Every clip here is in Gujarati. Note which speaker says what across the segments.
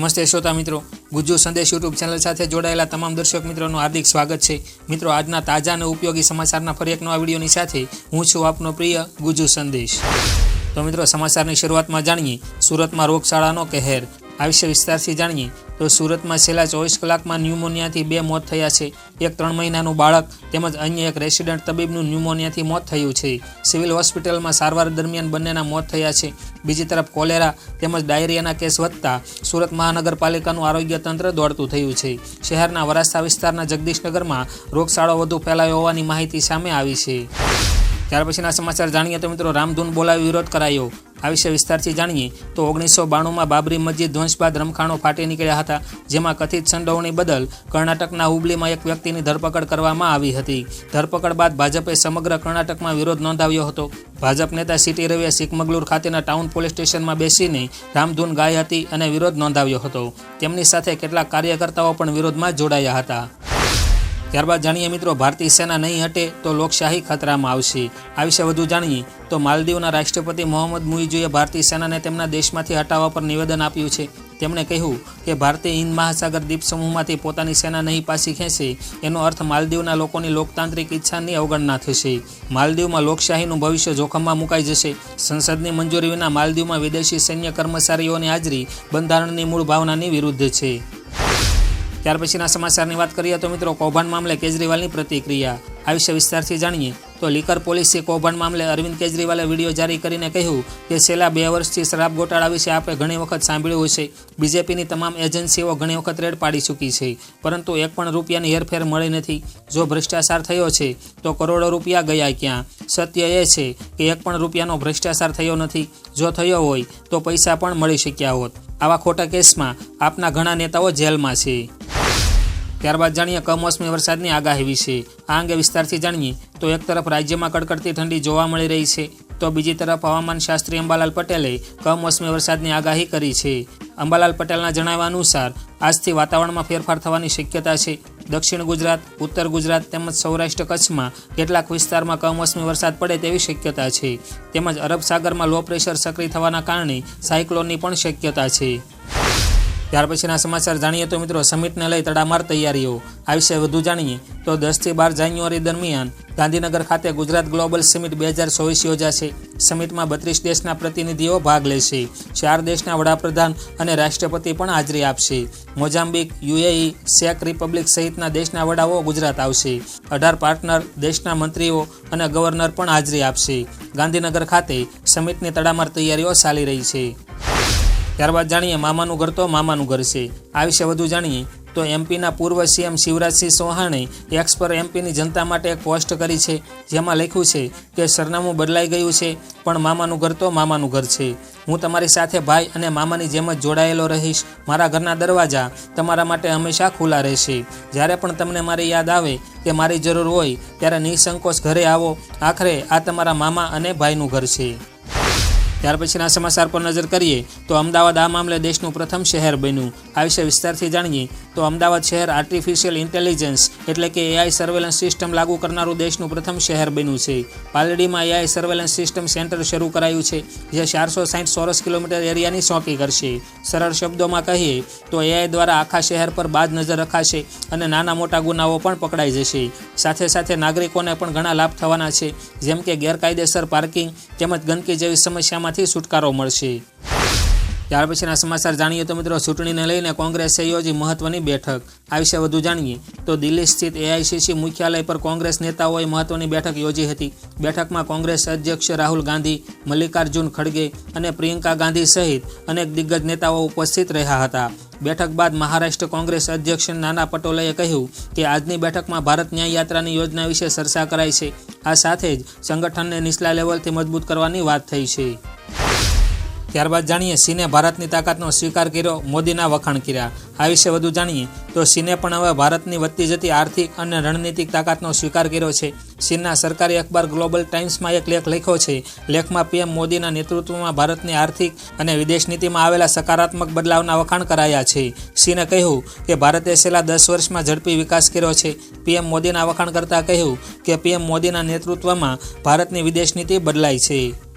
Speaker 1: નમસ્તે શ્રોતા મિત્રો. ગુજ્જુ સંદેશ યુટ્યુબ ચેનલ સાથે જોડાયેલા તમામ દર્શક મિત્રોનું હાર્દિક સ્વાગત છે. મિત્રો, આજના તાજા અને ઉપયોગી સમાચારના ફરી એક નવા વિડીયોની સાથે હું છું આપનો પ્રિય ગુજ્જુ સંદેશ. તો મિત્રો, સમાચારની શરૂઆતમાં જાણીએ. સુરતમાં રોગશાળાનો કહેર. આ વિશે વિસ્તારથી જાણીએ તો સુરતમાં છેલ્લા ચોવીસ કલાકમાં ન્યુમોનિયાથી બે મોત થયા છે. એક ત્રણ મહિનાનું બાળક તેમજ અન્ય એક રેસિડન્ટ તબીબનું ન્યુમોનિયાથી મોત થયું છે. સિવિલ હોસ્પિટલમાં સારવાર દરમિયાન બંનેના મોત થયા છે. બીજી તરફ કોલેરા તેમજ ડાયરિયાના કેસ વધતા સુરત મહાનગરપાલિકાનું આરોગ્ય તંત્ર દોડતું થયું છે. શહેરના વરાછા વિસ્તારના જગદીશનગરમાં રોગચાળો વધુ ફેલાયો હોવાની માહિતી સામે આવી છે. ત્યાર પછીના સમાચાર જાણીએ તો મિત્રો રામધૂન બોલાવી વિરોધ કરાયો. આ વિશે વિસ્તારથી જાણીએ તો ઓગણીસો બાણુંમાં બાબરી મસ્જિદ ધ્વંસ બાદ રમખાણો ફાટી નીકળ્યા હતા, જેમાં કથિત સંડોવણી બદલ કર્ણાટકના હુબલીમાં એક વ્યક્તિની ધરપકડ કરવામાં આવી હતી. ધરપકડ બાદ ભાજપે સમગ્ર કર્ણાટકમાં વિરોધ નોંધાવ્યો હતો. ભાજપ નેતા સીટી રવિએ સિકમગલુર ખાતેના ટાઉન પોલીસ સ્ટેશનમાં બેસીને રામધૂન ગાઈ હતી અને વિરોધ નોંધાવ્યો હતો. તેમની સાથે કેટલાક કાર્યકર્તાઓ પણ વિરોધમાં જોડાયા હતા. ત્યારબાદ જાણીએ મિત્રો, ભારતીય સેના નહીં હટે તો લોકશાહી ખતરામાં આવશે. આ વિશે વધુ જાણીએ તો માલદીવના રાષ્ટ્રપતિ મોહમ્મદ મુઇજુએ ભારતીય સેનાને તેમના દેશમાંથી હટાવવા પર નિવેદન આપ્યું છે. તેમણે કહ્યું કે ભારતીય હિન્દ મહાસાગર દ્વીપ સમૂહમાંથી પોતાની સેના નહીં પાછી ખેંચે, એનો અર્થ માલદીવના લોકોની લોકતાંત્રિક ઈચ્છાની અવગણના થશે. માલદીવમાં લોકશાહીનું ભવિષ્ય જોખમમાં મુકાઈ જશે. સંસદની મંજૂરી વિના માલદીવમાં વિદેશી સૈન્ય કર્મચારીઓની હાજરી બંધારણની મૂળ ભાવનાની વિરુદ્ધ છે. ત્યાર પછીના સમાચારની વાત કરીએ તો મિત્રો, કૌભાંડ મામલે કેજરીવાલની પ્રતિક્રિયા. આ વિશે વિસ્તારથી જાણીએ તો લીકર પોલીસે કૌભાંડ મામલે અરવિંદ કેજરીવાલે વીડિયો જારી કરીને કહ્યું કે છેલ્લા બે વર્ષથી શરાબ ગોટાળા વિશે આપણે ઘણી વખત સાંભળ્યું છે બીજેપીની તમામ એજન્સીઓ ઘણી વખત રેડ પાડી ચૂકી છે, પરંતુ એક પણ રૂપિયાની હેરફેર મળી નથી. જો ભ્રષ્ટાચાર થયો છે, તો કરોડો રૂપિયા ગયા ક્યાં? સત્ય એ છે કે એક પણ રૂપિયાનો ભ્રષ્ટાચાર થયો નથી. જો થયો હોય, તો પૈસા પણ મળી શક્યા હોત. આવા ખોટા કેસમાં આપના ઘણા નેતાઓ જેલમાં છે. ત્યારબાદ જાણીએ કમોસમી વરસાદની આગાહી વિશે. આ અંગે વિસ્તારથી જાણીએ તો એક તરફ રાજ્યમાં કડકડતી ઠંડી જોવા મળી રહી છે, તો બીજી તરફ હવામાન શાસ્ત્રી અંબાલાલ પટેલે કમોસમી વરસાદની આગાહી કરી છે. અંબાલાલ પટેલના જણાવ્યા અનુસાર, આજથી વાતાવરણમાં ફેરફાર થવાની શક્યતા છે. દક્ષિણ ગુજરાત, ઉત્તર ગુજરાત તેમજ સૌરાષ્ટ્ર કચ્છમાં કેટલાક વિસ્તારમાં કમોસમી વરસાદ પડે તેવી શક્યતા છે. તેમજ અરબ સાગરમાં લો પ્રેશર સક્રિય થવાના કારણે સાયક્લોનની પણ શક્યતા છે. ત્યાર પછીના સમાચાર જાણીએ તો મિત્રો સમિટને લઈ તડામાર તૈયારીઓ. આ વિશે વધુ જાણીએ તો દસથી બાર જાન્યુઆરી દરમિયાન ગાંધીનગર ખાતે ગુજરાત ગ્લોબલ સમિટ બે હજાર ચોવીસ યોજાશે. સમિટમાં બત્રીસ દેશના પ્રતિનિધિઓ ભાગ લેશે. ચાર દેશના વડાપ્રધાન અને રાષ્ટ્રપતિ પણ હાજરી આપશે. મોઝામ્બિક, યુએઈ સેક રિપબ્લિક સહિતના દેશના વડાઓ ગુજરાત આવશે. અઢાર પાર્ટનર દેશના મંત્રીઓ અને ગવર્નર પણ હાજરી આપશે. ગાંધીનગર ખાતે સમિટની તડામાર તૈયારીઓ ચાલી રહી છે. ત્યારબાદ જાણીએ મામાનું ઘર તો મામાનું ઘર છે. આ વિશે વધુ જાણીએ તો એમપીના પૂર્વ સીએમ શિવરાજસિંહ ચૌહાણે એક્સ પર એમપીની જનતા માટે એક પોસ્ટ કરી છે, જેમાં લખ્યું છે કે સરનામું બદલાઈ ગયું છે, પણ મામાનું ઘર તો મામાનું ઘર છે. હું તમારી સાથે ભાઈ અને મામાની જેમ જ જોડાયેલો રહીશ. મારા ઘરના દરવાજા તમારા માટે હંમેશા ખુલ્લા રહેશે. જ્યારે પણ તમને મારી યાદ આવે કે મારી જરૂર હોય, ત્યારે નિસંકોચ ઘરે આવો. આખરે આ તમારા મામા અને ભાઈનું ઘર છે. ત્યાર પછીના સમાચાર પર નજર કરીએ તો અમદાવાદ આ મામલે દેશનું પ્રથમ શહેર બન્યું. આ વિશે વિસ્તારથી જાણીએ તો અમદાવાદ શહેર આર્ટિફિશિયલ ઇન્ટેલિજન્સ એટલે કે એઆઈ સર્વેલન્સ સિસ્ટમ લાગુ કરનારું દેશનું પ્રથમ શહેર બન્યું છે. પાલડીમાં એઆઈ સર્વેલન્સ સિસ્ટમ સેન્ટર શરૂ કરાયું છે, જે ચારસો સાઠ ચોરસ કિલોમીટર એરિયાની સોંપી કરશે. સરળ શબ્દોમાં કહીએ તો એઆઈ દ્વારા આખા શહેર પર બાદ નજર રખાશે અને નાના મોટા ગુનાઓ પણ પકડાઈ જશે. સાથે સાથે નાગરિકોને પણ ઘણા લાભ થવાના છે, જેમ કે ગેરકાયદેસર પાર્કિંગ તેમજ ગંદકી જેવી સમસ્યામાંથી છુટકારો મળશે. ત્યાર પછીના સમાચાર જાણીએ તો મિત્રો, ચૂંટણીને લઈને કોંગ્રેસે યોજી મહત્વની બેઠક. આ વિશે વધુ જાણીએ તો દિલ્હી સ્થિત એઆઈસીસી મુખ્યાલય પર કોંગ્રેસ નેતાઓએ મહત્વની બેઠક યોજી હતી. બેઠકમાં કોંગ્રેસ અધ્યક્ષ રાહુલ ગાંધી, મલ્લિકાર્જુન ખડગે અને પ્રિયંકા ગાંધી સહિત અનેક દિગ્ગજ નેતાઓ ઉપસ્થિત રહ્યા હતા. બેઠક બાદ મહારાષ્ટ્ર કોંગ્રેસ અધ્યક્ષ નાના પટોલેએ કહ્યું કે આજની બેઠકમાં ભારત ન્યાય યાત્રાની યોજના વિશે ચર્ચા કરાઈ છે. આ સાથે જ સંગઠનને નીચલા લેવલથી મજબૂત કરવાની વાત થઈ છે. ત્યારબાદ જાણીએ સિને ભારતની તાકાતનો સ્વીકાર કર્યો, મોદીના વખાણ કર્યા. આ વિશે વધુ જાણીએ તો ચીને પણ હવે ભારતની વધતી જતી આર્થિક અને રણનીતિક તાકાતનો સ્વીકાર કર્યો છે. ચીનના સરકારી અખબાર ગ્લોબલ ટાઈમ્સમાં એક લેખ લખ્યો છે. લેખમાં પીએમ મોદીના નેતૃત્વમાં ભારતની આર્થિક અને વિદેશ નીતિમાં આવેલા સકારાત્મક બદલાવના વખાણ કરાયા છે. સિંહે કહ્યું કે ભારતે છેલ્લા દસ વર્ષમાં ઝડપી વિકાસ કર્યો છે. પીએમ મોદીના વખાણ કરતાં કહ્યું કે પીએમ મોદીના નેતૃત્વમાં ભારતની વિદેશ નીતિ બદલાઈ છે.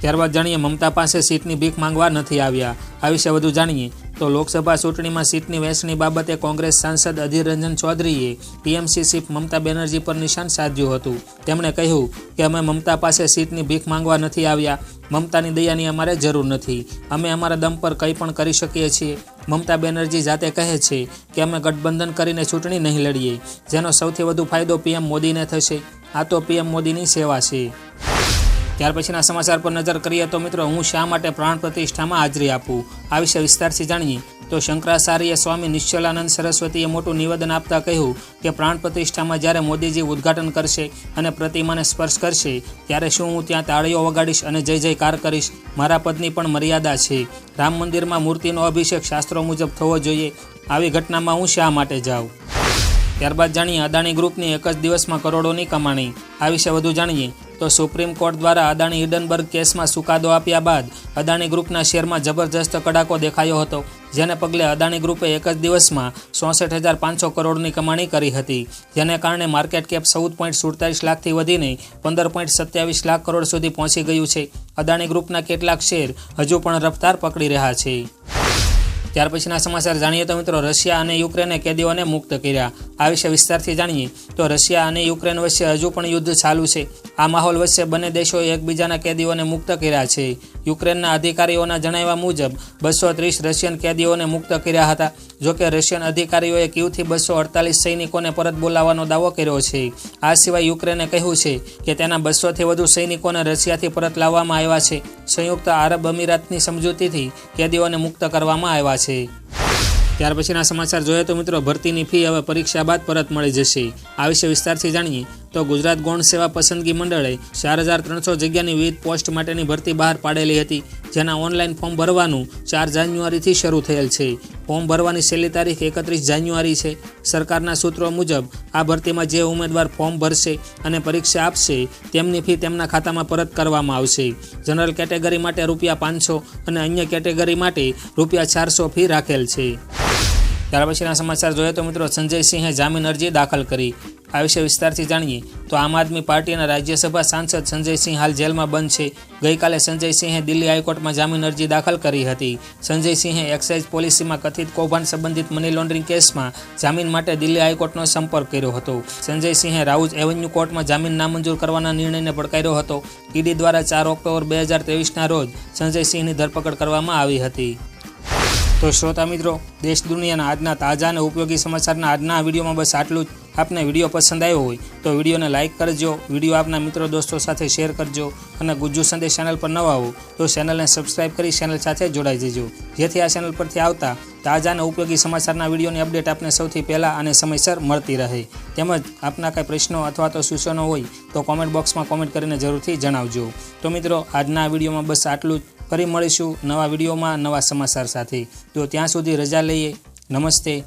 Speaker 1: ત્યારબાદ જાણીએ મમતા પાસે સીટની ભીખ માંગવા નથી આવ્યા. આ વિશે વધુ જાણીએ તો લોકસભા ચૂંટણીમાં સીટની વહેંચણી બાબતે કોંગ્રેસ સાંસદ અધીર રંજન ચૌધરીએ ટીએમસી ચીફ મમતા બેનર્જી પર નિશાન સાધ્યું હતું. તેમણે કહ્યું કે અમે મમતા પાસે સીટની ભીખ માંગવા નથી આવ્યા. મમતાની દયાની અમારે જરૂર નથી. અમે અમારા દમ પર કંઈ પણ કરી શકીએ છીએ. મમતા બેનર્જી જાતે કહે છે કે અમે ગઠબંધન કરીને ચૂંટણી નહીં લડીએ. જેનો સૌથી વધુ ફાયદો પીએમ મોદીને થશે. આ તો પીએમ મોદીની સેવા છે. ત્યાર પછીના સમાચાર પર નજર કરીએ તો મિત્રો હું શા માટે પ્રાણ પ્રતિષ્ઠામાં હાજરી આપું? આ વિશે વિસ્તારથી જાણીએ. તો શંકરાચાર્ય સ્વામી નિશ્ચલાનંદ સરસ્વતીએ મોટું નિવેદન આપતા કહ્યું કે પ્રાણ પ્રતિષ્ઠામાં જ્યારે મોદીજી ઉદ્ઘાટન કરશે અને પ્રતિમાને સ્પર્શ કરશે, ત્યારે શું હું ત્યાં તાળીઓ વગાડીશ અને જય જયકાર કરીશ? મારા પદની પણ મર્યાદા છે. રામ મંદિરમાં મૂર્તિનો અભિષેક શાસ્ત્રો મુજબ થવો જોઈએ. આવી ઘટનામાં હું શા માટે જાઉં? ત્યારબાદ જાણીએ, અદાણી ગ્રુપની એક જ દિવસમાં કરોડોની કમાણી. આ વિશે વધુ જાણીએ. તો સુપ્રીમ કોર્ટ દ્વારા અદાણી હિડનબર્ગ કેસમાં ચુકાદો આપ્યા બાદ અદાણી ગ્રુપના શેરમાં જબરજસ્ત કડાકો દેખાયો હતો, જેને પગલે અદાણી ગ્રુપે એક જ દિવસમાં ચોસઠ હજાર પાંચસો કરોડની કમાણી કરી હતી. જેને કારણે માર્કેટ કેપ ચૌદ પોઈન્ટ સુડતાલીસ લાખથી વધીને પંદર પોઈન્ટ સત્યાવીસ લાખ કરોડ સુધી પહોંચી ગયું છે. અદાણી ગ્રુપના કેટલાક શેર હજુ પણ રફતાર પકડી રહ્યા છે. ત્યાર પછીના સમાચાર જાણીએ તો મિત્રો, રશિયા અને યુક્રેને કેદીઓને મુક્ત કર્યા. આ વિશે વિસ્તારથી જાણીએ તો રશિયા અને યુક્રેન વચ્ચે હજુ પણ યુદ્ધ ચાલુ છે. આ માહોલ વચ્ચે બંને દેશોએ એકબીજાના કેદીઓને મુક્ત કર્યા છે. યુક્રેનના અધિકારીઓના જણાવ્યા મુજબ, બસો ત્રીસ રશિયન કેદીઓને મુક્ત કર્યા હતા. જોકે રશિયન અધિકારીઓએ ક્યુથી બસો અડતાલીસ સૈનિકોને પરત બોલાવવાનો દાવો કર્યો છે. આ સિવાય યુક્રેને કહ્યું છે કે તેના બસોથી વધુ સૈનિકોને રશિયાથી પરત લાવવામાં આવ્યા છે. સંયુક્ત આરબ અમીરાતની સમજૂતીથી કેદીઓને મુક્ત કરવામાં આવ્યા છે. ત્યાર પછીના સમાચાર જોઈએ તો મિત્રો, ભરતીની ફી હવે પરીક્ષા બાદ પરત મળી જશે. આ વિશે વિસ્તારથી જાણીએ તો ગુજરાત ગૌણ સેવા પસંદગી મંડળે ચાર હજાર ત્રણસો જગ્યાની વિવિધ પોસ્ટ માટેની ભરતી બહાર પાડેલી હતી, જેના ઓનલાઈન ફોર્મ ભરવાનું ચાર જાન્યુઆરીથી શરૂ થયેલ છે. ફોર્મ ભરવાની છેલ્લી તારીખ એકત્રીસ જાન્યુઆરી છે. સરકારના સૂત્રો મુજબ, આ ભરતીમાં જે ઉમેદવાર ફોર્મ ભરશે અને પરીક્ષા આપશે, તેમની ફી તેમના ખાતામાં પરત કરવામાં આવશે. જનરલ કેટેગરી માટે રૂપિયા પાંચસો અને અન્ય કેટેગરી માટે રૂપિયા ચારસો ફી રાખેલ છે. ત્યાર પછીના સમાચાર જોઈએ તો મિત્રો સંજય સિંહે જામીન અરજી દાખલ કરી. આ વિશે વિસ્તારથી જાણીએ તો આમ આદમી પાર્ટીના રાજ્યસભા સાંસદ સંજયસિંહ હાલ જેલમાં બંધ છે. ગઈકાલે સંજયસિંહે દિલ્હી હાઈકોર્ટમાં જામીન અરજી દાખલ કરી હતી. સંજયસિંહે એક્સાઇઝ પોલિસીમાં કથિત કૌભાંડ સંબંધિત મની લોન્ડરિંગ કેસમાં જામીન માટે દિલ્હી હાઈકોર્ટનો સંપર્ક કર્યો હતો. સંજયસિંહે રાઉઝ એવન્યુ કોર્ટમાં જામીન નામંજૂર કરવાના નિર્ણયને પડકાર્યો હતો. ઈડી દ્વારા ચાર ઓક્ટોબર બે હજાર ત્રેવીસના રોજ સંજયસિંહની ધરપકડ કરવામાં આવી હતી. તો શ્રોતા મિત્રો, દેશ દુનિયાના આજના તાજા અને ઉપયોગી સમાચારના આજના વિડીયોમાં બસ આટલું જ. આપને વીડિયો પસંદ આવ્યો હોય તો વિડીયોને લાઇક કરજો, વીડિયો આપના મિત્રો દોસ્તો સાથે શેર કરજો અને ગુજ્જુ સંદેશ ચેનલ પર નવા આવો તો ચેનલને સબસ્ક્રાઇબ કરી ચેનલ સાથે જોડાઈ જજો. જેથી આ ચેનલ પરથી આવતા તાજા અને ઉપયોગી સમાચારના વિડીયોની અપડેટ આપને સૌથી પહેલાં અને સમયસર મળતી રહે. તેમજ આપના કાંઈ પ્રશ્નો અથવા તો સૂચનો હોય તો કોમેન્ટ બોક્સમાં કોમેન્ટ કરીને જરૂરથી જણાવજો. તો મિત્રો, આજના વિડીયોમાં બસ આટલું જ. ફરી મળીશું નવા વિડીયોમાં નવા સમાચાર સાથે. તો ત્યાં સુધી રજા લઈએ. નમસ્તે.